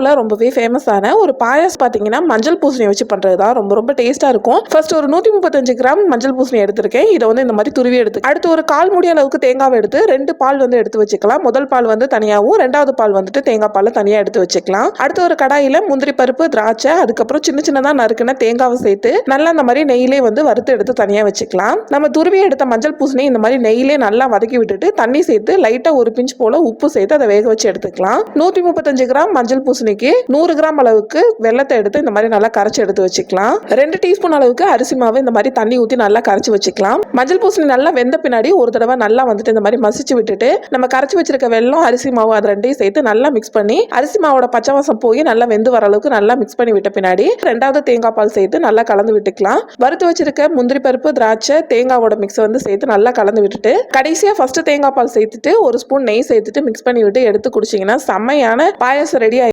இந்தியாவில் ரொம்பவே ஃபேமஸான ஒரு பாயாஸ் பார்த்தீங்கன்னா மஞ்சள் பூசணி வச்சு பண்ணுறது தான். ரொம்ப ரொம்ப டேஸ்ட்டாக இருக்கும். ஃபர்ஸ்ட் ஒரு நூற்றி முப்பத்தஞ்சு கிராம் மஞ்சள் பூசணி எடுத்திருக்கேன். இதை வந்து இந்த மாதிரி துருவி எடுத்து அடுத்து ஒரு கால் முடிய அளவுக்கு தேங்காவை எடுத்து ரெண்டு பால் வந்து எடுத்து வச்சுக்கலாம். முதல் பால் வந்து தனியாகவும் ரெண்டாவது பால் வந்துட்டு தேங்காய் பால் தனியாக எடுத்து வச்சுக்கலாம். அடுத்து ஒரு கடாயில் முந்திரி பருப்பு திராட்சை அதுக்கப்புறம் சின்ன சின்னதாக நறுக்கின தேங்காவை சேர்த்து நல்லா இந்த மாதிரி நெய்யிலே வந்து வறுத்து எடுத்து தனியாக வச்சுக்கலாம். நம்ம துருவி எடுத்த மஞ்சள் பூசணி இந்த மாதிரி நெய்யிலே நல்லா வதக்கி விட்டுட்டு தண்ணி சேர்த்து லைட்டாக ஒரு பிஞ்ச் போல உப்பு சேர்த்து அதை வேக வச்சு எடுத்துக்கலாம். நூற்றி முப்பத்தஞ்சு கிராம் மஞ்சள் பூசணி இன்னைக்கு நூறு கிராம் அளவுக்கு வெள்ளத்தை எடுத்து இந்த மாதிரி நல்லா கரைச்சி எடுத்து வச்சுக்கலாம். ரெண்டு டீஸ்பூன் அளவுக்கு அரிசி மாவு இந்த மாதிரி தண்ணி ஊற்றி நல்லா கரைச்சி வச்சுக்கலாம். மஞ்சள் பூசணி நல்லா வெந்த பின்னாடி ஒரு தடவை நல்லா வந்துட்டு இந்த மாதிரி மசிச்சு விட்டுட்டு நம்ம கரைச்சி வச்சிருக்க வெல்லம் அரிசி மாவு அது ரெண்டையும் சேர்த்து நல்லா மிக்ஸ் பண்ணி அரிசி மாவோட பச்சை வாசம் போய் நல்லா வெந்து வர அளவுக்கு நல்லா மிக்ஸ் பண்ணி விட்ட பின்னாடி ரெண்டாவது தேங்காய் பால் சேர்த்து நல்லா கலந்து விட்டுக்கலாம். வறுத்து வச்சிருக்க முந்திரி பருப்பு திராட்சை தேங்காவோட மிக்ஸ் வந்து சேர்த்து நல்லா கலந்து விட்டுட்டு கடைசியாக ஃபர்ஸ்ட் தேங்காய் பால் சேர்த்துட்டு ஒரு ஸ்பூன் நெய் சேர்த்துட்டு மிக்ஸ் பண்ணி விட்டு எடுத்து குடிச்சிங்கன்னா செம்மையான பாயசம் ரெடி